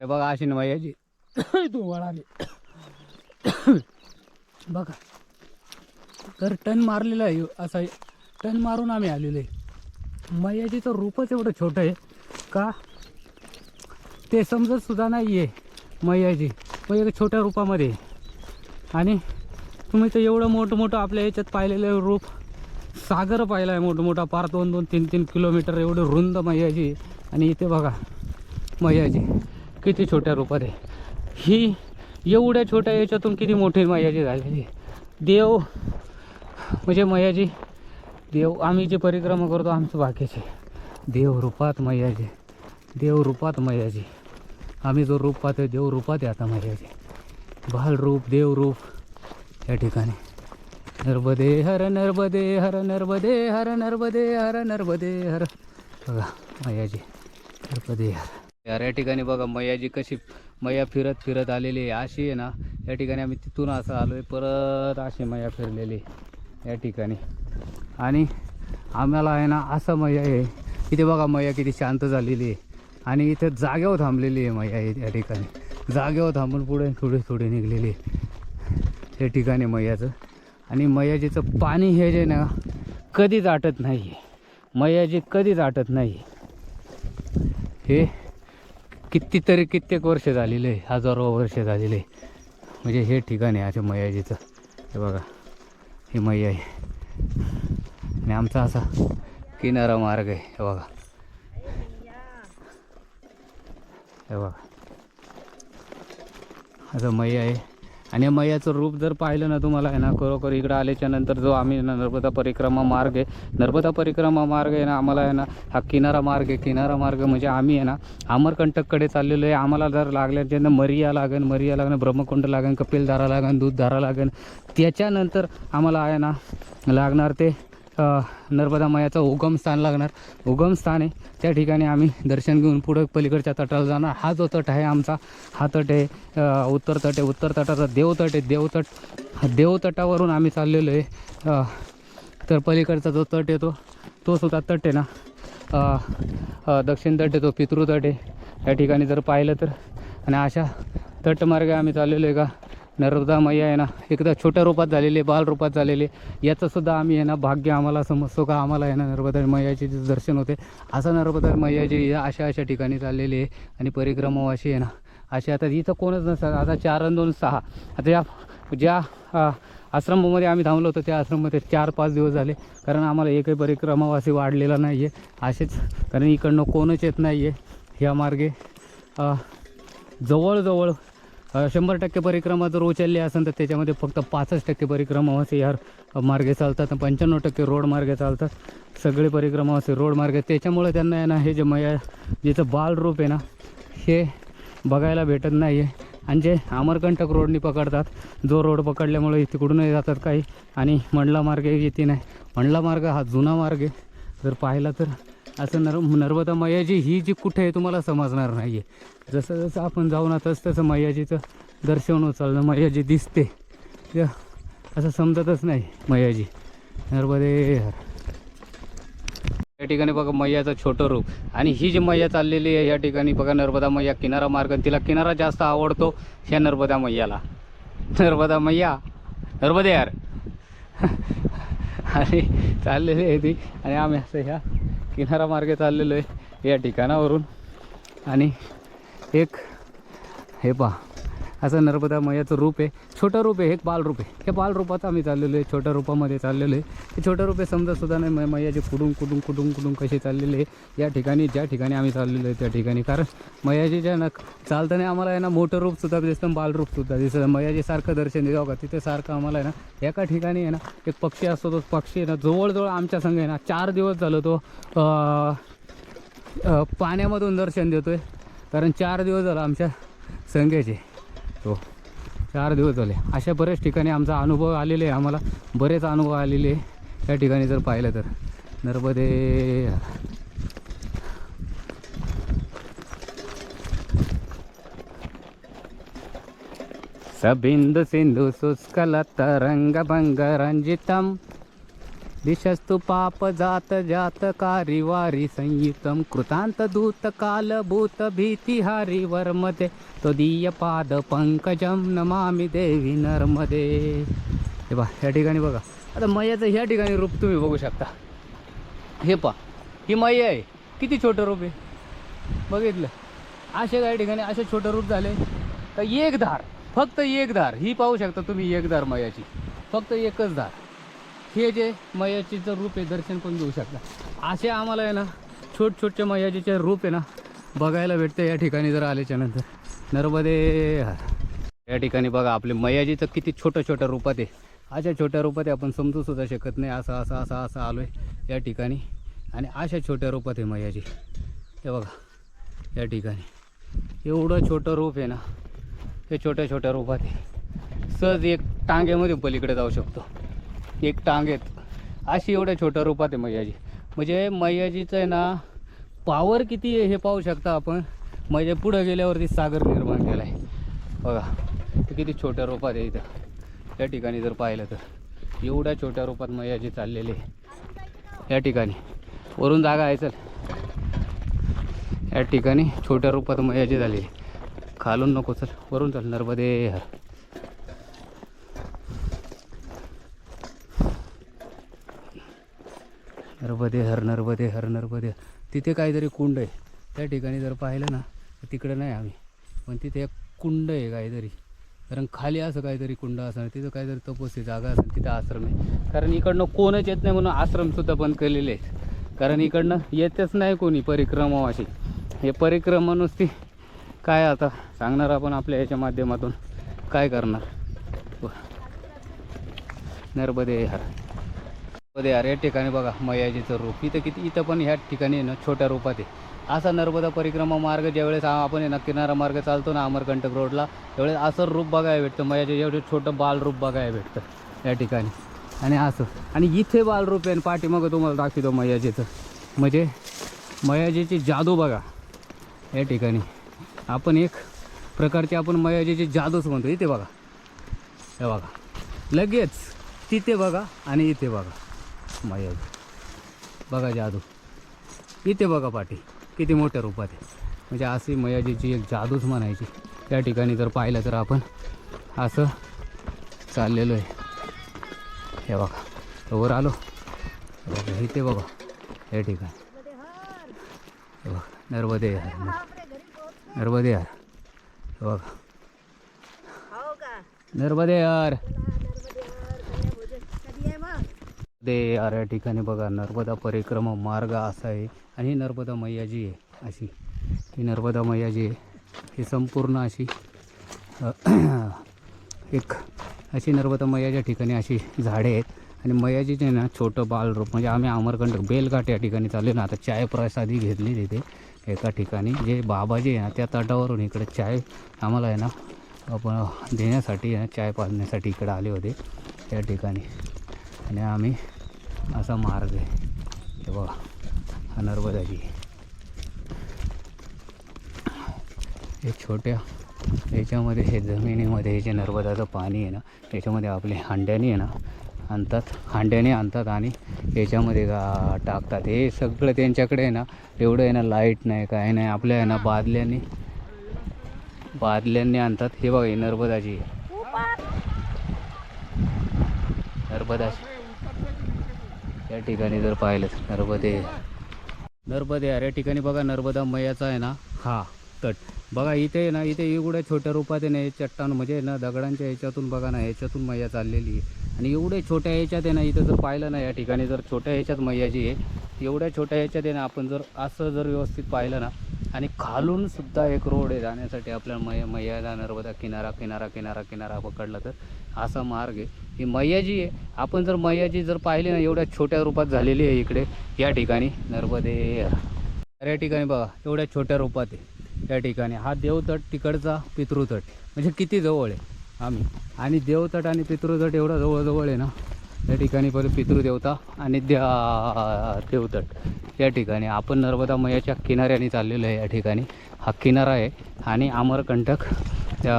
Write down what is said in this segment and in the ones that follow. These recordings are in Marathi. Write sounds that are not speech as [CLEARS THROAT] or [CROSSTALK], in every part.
हे बघा अशी नवायची [COUGHS] तू वळाले. [COUGHS] बघा. तर टन मारलेलं आहे असं आहे. टन मारून आम्ही आलेलो आहे. मैयाजीचं रूपच एवढं छोटं आहे का? ते समजत सुद्धा नाही आहे मैयाजी. पण एक छोट्या रूपामध्ये आहे. आणि तुम्ही तर एवढं मोठं मोठं आपल्या याच्यात पाहिलेलं रूप. सागर पाहिला आहे मोठं मोठा पार दोन दोन तीन तीन किलोमीटर एवढं रुंद मैयाजी आणि इथे बघा मैयाजी. किती छोट्या रूपात आहे. ही एवढ्या छोट्या याच्यातून किती मोठी मैयाजी झालेली देव म्हणजे मैयाजी देव आम्ही जे परिक्रमा करतो आमचं बाकीचे देव रूपात मैयाजी देव रूपात मैयाजी. आम्ही जो रूप पाहतोय देव रूपात आहे आता मैयाजी. बालरूप देवरूप या ठिकाणी. नर्मदे हर नर्मदे हर नर्मदे हर नर्मदे हर नर्मदे हर. बघा मैयाजी नर्मदे हर. यार या ठिकाणी बघा मैयाजी कशी मैया फिरत फिरत आलेली आहे. अशी आहे ना या ठिकाणी आम्ही तिथून असं आलो आहे परत अशी मैया फिरलेली या ठिकाणी. आणि आम्हाला आहे ना असं मैया आहे. इथे बघा मैया किती शांत झालेली आहे. आणि इथे जागेवर थांबलेली आहे मैया या ठिकाणी. जागेवर थांबून पुढे थोडी थोडी निघलेली आहे. या ठिकाणी मैयाचं. आणि मैयाजीचं पाणी हे जे ना कधीच आटत नाही आहे मैयाजी कधीच आटत नाही हे कितीतरी कित्येक वर्ष झालेले आहे हजारो वर्ष झालेले आहे. म्हणजे हे ठिकाण आहे असे मयाजीचं. हे बघा ही मैया आहे. आणि आमचा असा किनारा मार्ग आहे हे बघा. हे बघा. असं मैया आहे. आणि या मैयाचं रूप जर पाहिलं ना तुम्हाला आहे ना खरोखर इकडं आल्याच्यानंतर जो आम्ही ना नर्मदा परिक्रमा मार्ग आहे. नर्मदा परिक्रमा मार्ग आहे ना आम्हाला आहे ना हा किनारा मार्ग आहे. किनारा मार्ग म्हणजे आम्ही आहे ना अमरकंटककडे चाललेलो आहे. आम्हाला जर लागल्याच्या मरिया लागेल मरिया लागेल ब्रह्मकुंड लागेल कपिलधारा लागेल दूधधारा लागेल त्याच्यानंतर आम्हाला आहे ना लागणार ते नर्मदा मायाचं उगमस्थान लागणार. उगमस्थान आहे. त्या ठिकाणी आम्ही दर्शन घेऊन पुढं पलीकडच्या तटाला जाणार. हा जो तट आहे आमचा हा तट आहे उत्तर तट आहे. उत्तर तटाचा देवतट आहे. देवतट हा देवतटावरून आम्ही चाललेलो आहे. तर पलीकडचा जो तट येतो तो सुद्धा तट आहे ना. दक्षिण तट येतो पितृतट आहे. या ठिकाणी जर पाहिलं तर. आणि अशा तटमार्गे आम्ही चाललेलो आहे का? नर्मदा मैया आहे ना एकदा छोट्या रूपात झालेले बालरूपात बाल याचंसुद्धा आम्ही आहे ना भाग्य आम्हाला समजतो का आम्हाला आहे ना नर्मदा मैयाचे जे दर्शन होते असं नर्मदा मैयाची या अशा अशा ठिकाणी चाललेले आहे आणि परिक्रमावाशी आहे ना असे आता इथं कोणच नसतात. आता चार आणि दोन सहा. आता या ज्या आश्रमामध्ये आम्ही थांबलो होतो त्या आश्रममध्ये चार पाच दिवस झाले. कारण आम्हाला एकही परिक्रमावासी वाढलेला नाही आहे असेच कारण इकडनं कोणच येत नाही आहे ह्या मार्गे जवळजवळ शंभर टक्के परिक्रमा जर उचलली असेल तर त्याच्यामध्ये फक्त पाचच टक्के परिक्रमा असे यार मार्गे चालतात आणि पंच्याण्णव टक्के रोड मार्गे चालतात. सगळे परिक्रमा असे रोड मार्गे. त्याच्यामुळे त्यांना आहे ना हे जे मया जिचं बालरूप आहे ना हे बघायला भेटत नाही आहे आणि जे अमरकंटक रोडनी पकडतात जो रोड पकडल्यामुळे तिकडूनही जातात काही आणि मंडला मार्ग येते नाही. मंडला मार्ग हा जुना मार्ग आहे. जर पाहिला तर असं नर नर्मदा मैयाजी ही जी कुठे आहे तुम्हाला समजणार नाही आहे जसं जसं आपण जाऊ ना तसं तसं मैयाजीचं दर्शन होत चाललं मैयाजी दिसते. असं समजतच नाही मैयाजी. नर्मदे या ठिकाणी बघा मैयाचं छोटं रूप. आणि ही जी मैया चाललेली आहे या ठिकाणी बघा नर्मदा मैया किनारा मार्ग. तिला किनारा जास्त आवडतो ह्या नर्मदा मैयाला. नर्मदा मैया. नर्मदे यार [LAUGHS] आणि चाललेली आहे ती. आणि आम्ही असं ह्या किनारा मार्गे चाललेलो आहे या ठिकाणावरून. आणि एक हे पहा असं नर्मदा मैयाचं रूप आहे. छोटं रूप आहे एक बालरूप आहे. हे बालरूपात आम्ही चाललेलो आहे छोट्या रूपामध्ये चाललेलो आहे. हे छोटं रूप आहे सुद्धा नाही मै- मैयाचे कुडून कुडून कुडून कुडून कसे चाललेले आहे या ठिकाणी ज्या ठिकाणी आम्ही चाललेलो आहे त्या ठिकाणी. कारण मैयाजीच्या ना चालताना आम्हाला आहे ना मोठं रूपसुद्धा दिसतं बालरूपसुद्धा दिसतं. मैयाजीसारखं दर्शन देतो. का तिथे सारखं आम्हाला आहे ना एका ठिकाणी आहे ना एक पक्षी असतो तो पक्षी आहे ना जवळजवळ आमच्या संघ आहे ना चार दिवस झालं तो पाण्यामधून दर्शन देतो आहे कारण चार दिवस झालं आमच्या संघ्याचे हो. चार दिवस झाले. अशा बऱ्याच ठिकाणी आमचा अनुभव आलेले आहे. आम्हाला बरेच अनुभव आलेले आहे. या ठिकाणी जर पाहिलं तर. नर्मदे. सबिंदु सिंधु सुस्कल तरंग भंग रंजितम. दिशस्तु पाप जात जात कारी वारी संयुतम कृतांत दूत काल भूत भीतिहारी वर्मदे त्वदीय पाद पंकजम नमामि देवी नर्मदे। हे बा ह्या ठिकाणी बघा. आता मैयाचं ह्या ठिकाणी रूप तुम्ही बघू शकता. हे पा ही मैया आहे. किती छोटं रूप आहे? बघितलं? असे काही ठिकाणी असे छोटं रूप झाले तर एक धार फक्त एक धार. ही पाहू शकता तुम्ही एक धार मैयाची. फक्त एकच धार. हे जे मयाजीचं रूप आहे दर्शन पण घेऊ शकता? असे आम्हाला आहे ना छोट छोटच्या मयाजीचे रूप आहे ना बघायला भेटते या ठिकाणी जर आल्याच्यानंतर. नर्मदे या ठिकाणी बघा आपले मयाजीचं किती छोटं छोट्या रूपात आहे. अशा छोट्या रूपात आहे आपण समजू सुद्धा शकत नाही असं असं असं असं आलो आहे या ठिकाणी. आणि अशा छोट्या रूपात आहे मैयाजी. हे बघा या ठिकाणी. एवढं छोटं रूप आहे ना हे छोट्या छोट्या रूपात आहे. सहज एक टांग्यामध्ये पलीकडे जाऊ शकतो. एक टांग आहेत. अशी एवढ्या छोट्या रूपात आहे मैयाजी. म्हणजे मैयाजीचं आहे ना पावर किती आहे हे पाहू शकता आपण. म्हणजे पुढं गेल्यावरती सागर निर्माण केला आहे बघा ते किती छोट्या रूपात आहे इथं. या ठिकाणी जर पाहिलं तर. एवढ्या छोट्या रूपात मैयाजी चाललेली आहे. या ठिकाणी. वरून जागा आहे चल. या ठिकाणी छोट्या रूपात मैयाजी झालेली आहे. खालून नको चल. वरून चल नर्मदे हर नर्मदे हर नर्मदे हर नर्मदे तिथे काहीतरी कुंड आहे. त्या ठिकाणी जर पाहिलं ना तर तिकडं नाही आम्ही. पण तिथे एक कुंड आहे काहीतरी. कारण खाली असं काहीतरी कुंड असणार तिथं काहीतरी तपस्वी जागा असेल तिथं आश्रम आहे. कारण इकडनं कोणच येत नाही म्हणून आश्रमसुद्धा बंद केलेले आहेत. कारण इकडनं येतच नाही कोणी परिक्रमा अशी हे परिक्रमा नुसती काय आता सांगणार आपण आपल्या याच्या माध्यमातून? काय करणार? नर्मदे हर. नर्मदे या ठिकाणी बघा मयाजीचं रूप. इथं किती इथं पण ह्या ठिकाणी आहे ना छोट्या रूपात आहे. असा नर्मदा परिक्रमा मार्ग ज्यावेळेस आपण ना किनारा मार्ग चालतो ना अमरकंटक रोडला त्यावेळेस असं रूप बघायला भेटतं. मयाचे एवढं छोटं बालरूप बघायला भेटतं या ठिकाणी. आणि असं. आणि इथे बालरूप आहे आणि पाठीमागं तुम्हाला दाखवतो मयाजीचं. म्हणजे मयाजीची जादू बघा. या ठिकाणी. आपण एक प्रकारची आपण मयाजीची जादूच म्हणतो. इथे बघा. हे बघा. लगेच. तिथे बघा आणि इथे बघा. मयाजी बघा जादू. इथे बघा पाठी किती मोठ्या रूपात आहे. म्हणजे अशी मयाजीची एक जादूच म्हणायची. त्या ठिकाणी जर पाहिलं तर आपण असं चाललेलो आहे. हे बघा वर आलो. बघा इथे बघा या ठिकाणी. हे बघा नर्मदे यार नर्मदे यार हे बघा. नर्मदे यार मग ते या ठिकाणी बघा नर्मदा परिक्रमा मार्ग असा आहे आणि ही नर्मदा मैयाजी आहे अशी ही नर्मदा मैयाजी आहे ही संपूर्ण अशी एक अशी नर्मदा मैयाच्या ठिकाणी अशी झाडे आहेत आणि मैयाजीचे आहे ना छोटं बालरूप म्हणजे आम्ही अमरकंटक बेलघाट या ठिकाणी चाललो ना आता चाय प्रसादी घेतली तिथे एका ठिकाणी. जे बाबाजी आहे ना त्या तटावरून इकडे चाय आम्हाला आहे ना आपण देण्यासाठी चाय पाजण्यासाठी इकडे आले होते त्या ठिकाणी. आणि आम्ही असा मार्ग आहे. हे बघा हा नर्मदाजी हे. छोट्या याच्यामध्ये हे जमिनीमध्ये हे जे नर्मदाचं पाणी आहे ना त्याच्यामध्ये आपले हांड्याने आहे ना आणतात. हांड्याने आणतात आणि याच्यामध्ये गा टाकतात. हे सगळं त्यांच्याकडे आहे ना एवढं आहे ना लाइट नाही काय नाही. आपल्या आहे ना बादल्याने बादल्यांनी आणतात. हे बघा नर्मदाची. नर्मदाजी नर्मदाची. या ठिकाणी जर पाहिलं नर्मदे. नर्मदे यार या ठिकाणी बघा नर्मदा मैयाचा आहे ना? हा तट. बघा इथे आहे ना इथे एवढ्या छोट्या रूपात आहे ना हे चट्टान म्हणजे आहे ना दगडांच्या ह्याच्यातून बघा ना ह्याच्यातून मैया चाललेली आहे. आणि एवढ्या छोट्या ह्याच्यात आहे ना इथं जर पाहिलं ना या ठिकाणी जर छोट्या ह्याच्यात मैयाजी आहे एवढ्या छोट्या ह्याच्यात आहे ना आपण जर असं जर व्यवस्थित पाहिलं ना आणि खालून सुद्धा एक रोड आहे जाण्यासाठी आपल्याला मय मैयाला नर्मदा किनारा किनारा किनारा किनारा पकडला तर असा मार्ग आहे. ही मैयाजी आहे. आपण जर मैयाजी जर पाहिली ना एवढ्या छोट्या रूपात झालेली आहे इकडे. या ठिकाणी नर्मदे. तर या ठिकाणी बघा एवढ्या छोट्या रूपात आहे. या ठिकाणी. हा देवतट तिकडचा पितृतट. म्हणजे किती जवळ आहे. आम्ही. आणि देवतट आणि पितृतट एवढा जवळजवळ आहे ना. या ठिकाणी परत पितृदेवता आणि द्या देवतट या ठिकाणी आपण नर्मदा मैयाच्या किनाऱ्याने चाललेलो आहे या ठिकाणी. हा किनारा आहे आणि अमरकंटक त्या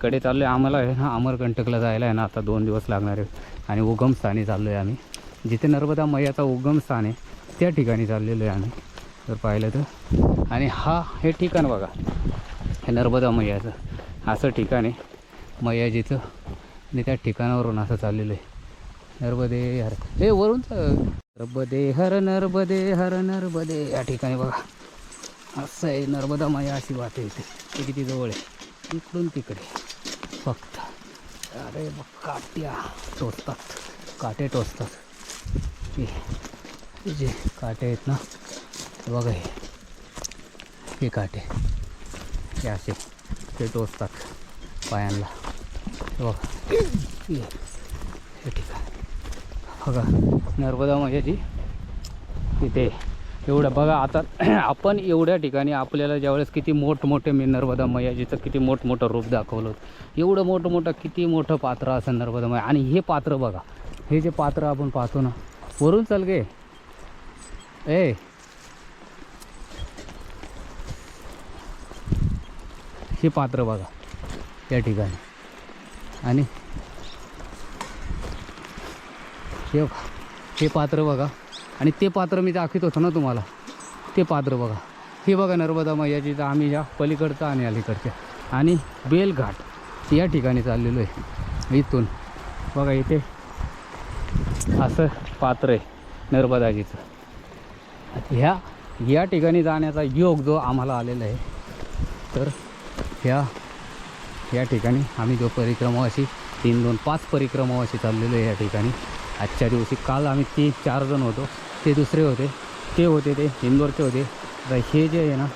कडे चाललो आहे आम्हाला आहे ना अमरकंटकला जायला आहे ना आता दोन दिवस लागणार आहे. आणि उगमस्थानी चाललो आहे आम्ही. जिथे नर्मदा मैयाचा उगम स्थान आहे त्या ठिकाणी चाललेलो आहे आम्ही. जर पाहिलं तर. आणि हा हे ठिकाण बघा. हे नर्मदा मैयाचं. असं ठिकाण आहे. मैयाजीचं आणि त्या ठिकाणावरून असं चाललेलं आहे. नर्मदे हर हे वरून नर्मदे हर नर्मदे हर नर्मदे. या ठिकाणी बघा. असं आहे नर्मदा माया अशी वाहते इथे ते किती जवळ आहे. इकडून तिकडे. फक्त. अरे बघ काट्या टोचतात. काटे टोचतात. जे काटे आहेत ना बघा हे. काटे. हे असे. ते टोचतात पायांना. बघा. हे हे ठिकाण. बघा नर्मदा मैयाची तिथे एवढं बघा आता [CLEARS THROAT] आपण एवढ्या ठिकाणी आपल्याला ज्यावेळेस किती मोठमोठे मी नर्मदा मयाजीचं किती मोठमोठं रूप दाखवलं होतं. एवढं मोठं मोठं किती मोठं पात्र असं नर्मदा मया. आणि हे पात्र बघा हे जे पात्र आपण पाहतो ना वरून चल गे. ए. हे पात्र बघा या ठिकाणी. आणि हे बघा. हे पात्र बघा. आणि ते पात्र मी दाखवित होतो ना तुम्हाला. ते पात्र बघा. हे बघा नर्मदा मैयाची तर आम्ही या पलीकडचं आणि अलीकडच्या. आणि बेलघाट या ठिकाणी चाललेलो आहे. इथून. बघा इथे असं पात्र आहे नर्मदाजीचं. ह्या या ठिकाणी जाण्याचा योग जो आम्हाला आलेला आहे तर ह्या या ठिकाणी आम्ही जो परिक्रमावाशी तीन दोन पाच परिक्रमावाशी चाललेलो आहे या ठिकाणी. आजच्या दिवशी काल आम्ही तीन चार जण होतो. ते दुसरे होते ते होते ते इंदोरचे होते. तर हे जे आहे ना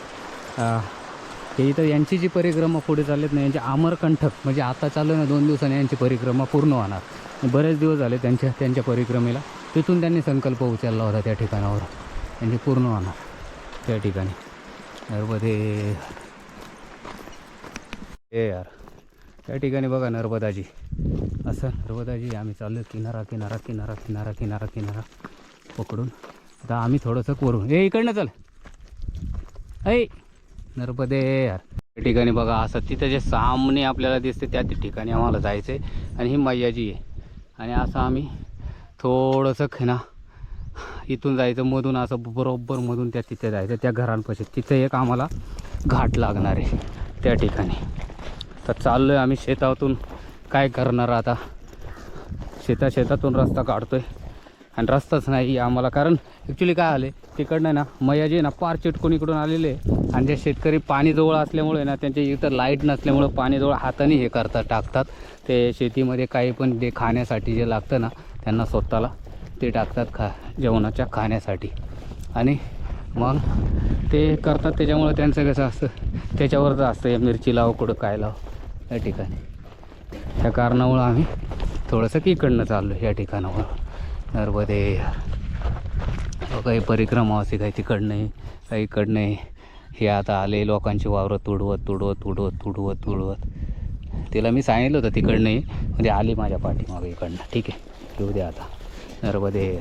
हे इथं यांची जी परिक्रमा पुढे चाललेत ना यांचे आमरकंठक म्हणजे आता चालू आहे ना दोन दिवसांनी यांची परिक्रमा पूर्ण होणार. बरेच दिवस झाले त्यांच्या त्यांच्या परिक्रमेला. तिथून त्यांनी संकल्प उचलला होता त्या ठिकाणावर. त्यांची पूर्ण होणार त्या ठिकाणी. नर्मदे. हे यार त्या ठिकाणी बघा नर्मदाजी. असं नर्मदाजी आम्ही चाललो किनारा किनारा किनारा किनारा किनारा किनारा पकडून. आता आम्ही थोडंसं करू ए इकडनं चल. ऐ नर्मदे यार. त्या ठिकाणी बघा असं तिथं जे सामने आपल्याला दिसते त्या ठिकाणी आम्हाला जायचं आहे आणि ही मैयाजी आहे. आणि असं आम्ही थोडंसं खिना ना इथून जायचं मधून असं बरोबर मधून त्या तिथे जायचं. त्या घरांपाशी. तिथे एक आम्हाला घाट लागणार आहे. त्या ठिकाणी. तर चाललो आहे आम्ही शेतातून. काय करणार आता? शेता शेतातून रस्ता काढतोय. आणि रस्ताच नाही आम्हाला कारण ॲक्च्युली काय आले तिकडनं ना मयाजी आहे ना पार चिटकून इकडून आलेले आणि जे शेतकरी पाणी जवळ असल्यामुळे ना त्यांच्या इथं लाइट नसल्यामुळं पाणीजवळ हाताने हे करतात टाकतात. ते शेतीमध्ये काही पण जे खाण्यासाठी जे लागतं ना त्यांना स्वतःला ते टाकतात खा जेवणाच्या खाण्यासाठी. आणि मग ते करतात त्याच्यामुळं त्यांचं कसं असतं त्याच्यावरच असतं हे मिरची लाव कुठं काय लाव या ठिकाणी. त्या कारणामुळं आम्ही थोडंसं इकडनं चाललो या ठिकाणावर. नर्मदे. काही परिक्रमा असे काही तिकडनं काही इकडनं हे आता आले लोकांची वावरं तुडवत तुडवत तुडवत तुडवत तुडवत. तिला मी सांगितलं होतं तिकडनं म्हणजे आली माझ्या पाठीमागं इकडनं. ठीक आहे येऊ दे आता. नर्मदे.